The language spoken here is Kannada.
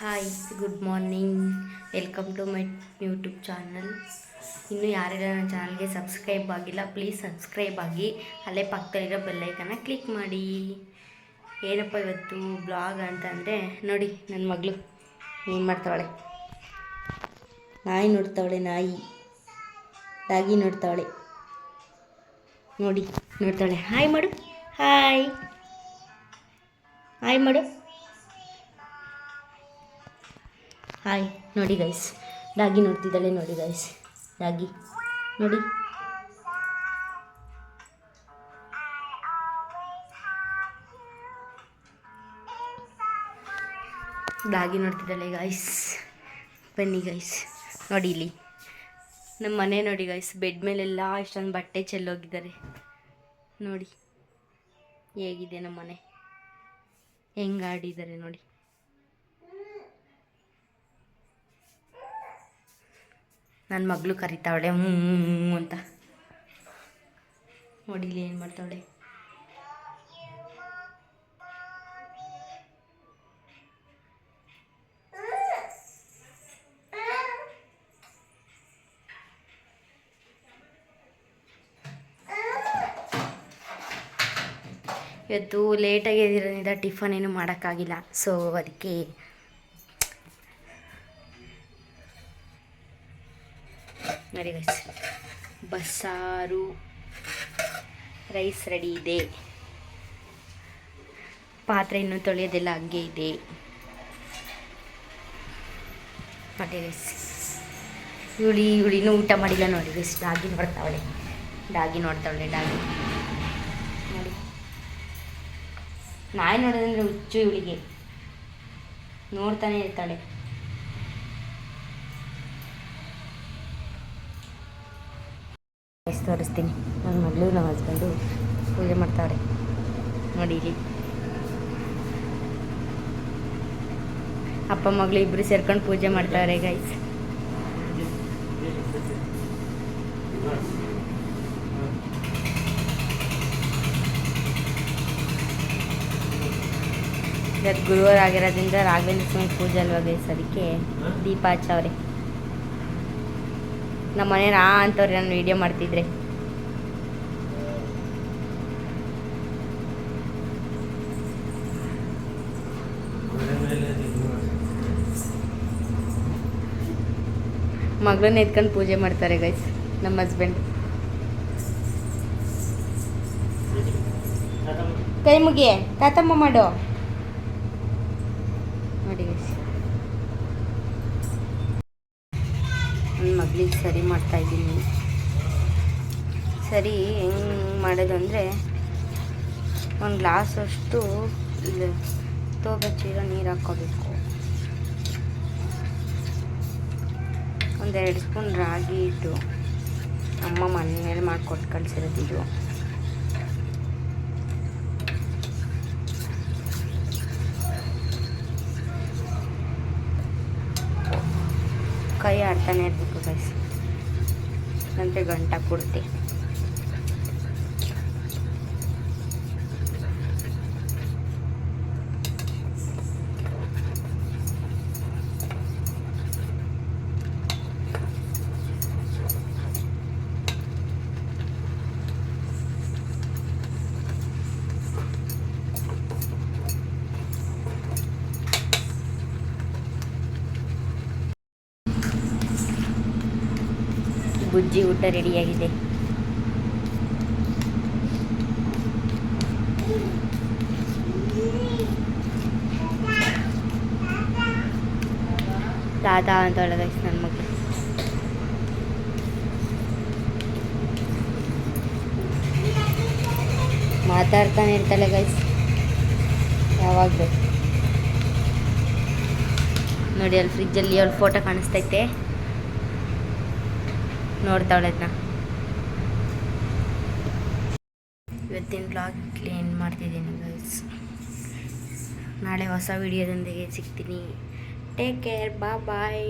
Hi good morning welcome to my YouTube channel ಇನ್ನು ಯಾರೆಲ್ಲ, ನನ್ನ ಚಾನಲ್ಗೆ ಸಬ್ಸ್ಕ್ರೈಬ್ ಆಗಿಲ್ಲ ಪ್ಲೀಸ್ ಸಬ್ಸ್ಕ್ರೈಬ್ ಆಗಿ. ಅಲ್ಲೇ ಪಕ್ಕದಲ್ಲಿರೋ ಬೆಲ್ಲೈಕನ್ನ ಕ್ಲಿಕ್ ಮಾಡಿ. ಏನಪ್ಪ ಇವತ್ತು ಬ್ಲಾಗ್ ಅಂತಂದರೆ ನೋಡಿ ನನ್ನ ಮಗಳು. ಏನು ಮಾಡ್ತಾವಳೆ? ನಾಯಿ ನೋಡ್ತಾವಳೆ, ನಾಯಿ. ರಾಗಿ ನೋಡ್ತಾವಳೆ. ನೋಡಿ ನೋಡ್ತಾಳೆ ಹಾಯ್ ಮಾಡು. ಹಾಯ್ ಹಾಯ್ ಮಾಡು. ಹಾಯ್ ನೋಡಿ ಗೈಸ್ ಡಾಗಿ ನೋಡ್ತಿದ್ದಾಳೆ ನೋಡಿ ಗೈಸ್ ಡಾಗಿ ನೋಡಿ. ಡಾಗಿ ನೋಡ್ತಿದ್ದಾಳೆ ಗೈಸ್ ಬನ್ನಿ ಗೈಸ್ ನೋಡಿ ಇಲ್ಲಿ. ನಮ್ಮ ಮನೆ ನೋಡಿ ಗೈಸ್ ಬೆಡ್ ಮೇಲೆಲ್ಲ ಇಷ್ಟೊಂದು ಬಟ್ಟೆ ಚೆಲ್ಲೋಗಿದ್ದಾರೆ. ನೋಡಿ, ಹೇಗಿದೆ ನಮ್ಮ ಮನೆ? ಹೆಂಗಾಡಿದ್ದಾರೆ ನೋಡಿ. ನನ್ನ ಮಗಳು ಕರಿತಾವಳೆ ಹ್ಞೂ ಅಂತ. ಒಡಿಲಿ ಏನು ಮಾಡ್ತಾವಳೆ. ಇವತ್ತು ಲೇಟಾಗಿ ಎದ್ದಿರೋದ್ರಿಂದ ಟಿಫನ್ ಏನು ಮಾಡೋಕ್ಕಾಗಿಲ್ಲ. ಸೊ ಅದಕ್ಕೆ ನೋಡಿ ಗೈಸ್ ಬಸ್ಸಾರು ರೈಸ್ ರೆಡಿ ಇದೆ. ಪಾತ್ರೆ ಇನ್ನೂ ತೊಳೆಯೋದೆಲ್ಲ ಹಂಗೆ ಇದೆ. ನೋಡಿ ಗೈಸ್ ಇವಳಿ ಇವಳಿನೂ ಊಟ ಮಾಡಿಲ್ಲ ನೋಡಿ. ಗೈಸ್ ಡಾಗಿ ನೋಡ್ತಾವಳೆ. ಡಾಗಿ ನೋಡ್ತಾವಳೆ ಡಾಗಿ ನೋಡಿ. ನಾಯಿ ನೋಡೋದಂದ್ರೆ ಹುಚ್ಚು ಇವಳಿಗೆ. ನೋಡ್ತಾನೆ ಇರ್ತಾಳೆ. ತೋರಿಸ್ತೀನಿ. ನನ್ನ ಮಗಳು, ನಮ್ಮ ಹಸ್ಬೆಂಡು ಪೂಜೆ ಮಾಡ್ತಾವ್ರೆ. ನೋಡಿ ಇಲ್ಲಿ ಅಪ್ಪ, ಮಗಳು ಇಬ್ಬರು ಸೇರ್ಕೊಂಡು ಪೂಜೆ ಮಾಡ್ತಾರೆ ಗೈಸ್ ಗುರುವಾರ ಆಗಿರೋದ್ರಿಂದ ರಾಘವೇಂದ್ರ ಸ್ವಾಮಿ ಪೂಜೆ ಅಲ್ವಾ ಗೈಸ್ ಅದಕ್ಕೆ ದೀಪ ಹಚ್ಚವ್ರೆ. ನಮ್ಮ ಮನೇನ ಆ ಅಂತವ್ರೆ ನಾನು ವಿಡಿಯೋ ಮಾಡ್ತಿದ್ರೆ. ಮಗಳನ್ನ ಎತ್ಕೊಂಡು ಪೂಜೆ ಮಾಡ್ತಾರೆ ಗೈಸ್ ನಮ್ಮ ಹಸ್ಬೆಂಡ್ ಕೈ ಮುಗಿಯೇ? ತಾತಮ್ಮ ಮಾಡು. ನೋಡಿ ಗೈಸ್ ಮಗಳಿಗೆ ಸರಿ ಮಾಡ್ತಾ ಇದ್ದೀನಿ. ಸರಿ, ಹೆಂಗೆ ಮಾಡೋದು ಅಂದರೆ ಒಂದು ಗ್ಲಾಸ್ ಅಷ್ಟು ತೋಬಚ್ಚಿರೋ ನೀರು ಹಾಕ್ಕೋಬೇಕು ಒಂದೆರಡು ಸ್ಪೂನ್ ರಾಗಿ ಇಟ್ಟು ಅಮ್ಮ ಮನೆಯಲ್ಲಿ ಮಾಡಿಕೊಟ್ಟು ಕಳಿಸಿರೋದಿದ್ದು ಕೈ ಆಡ್ತಾನೆ ಇರಬೇಕು. ಗೈಸ್ ಅಂದರೆ ಗಂಟ ಪೂರ್ತಿ ಬುಜ್ಜಿ ಊಟ ರೆಡಿಯಾಗಿದೆ. ತಾತ ಅಂತ ಗೈಸ್ ನನ್ನ ಮಗಳು. ಮಾತಾಡ್ತಾನೆ ಇರ್ತಾಳೆ ಗೈಸ್ ಯಾವಾಗಲೂ. ನೋಡಿ ಅಲ್ಲಿ ಫ್ರಿಜ್ಜಲ್ಲಿ ಅವ್ಳ ಫೋಟೋ ಕಾಣಿಸ್ತೈತೆ. ನೋಡ್ತಾವಳೆ ಅದನ್ನ ಇವತ್ತಿನ ಬ್ಲಾಗ್ ಕ್ಲೀನ್ ಮಾಡ್ತಿದ್ದೀನಿ ಗರ್ಲ್ಸ್ ನಾಳೆ ಹೊಸ ವಿಡಿಯೋದೊಂದಿಗೆ ಸಿಗ್ತೀನಿ. ಟೇಕ್ ಕೇರ್ ಬಾ ಬಾಯ್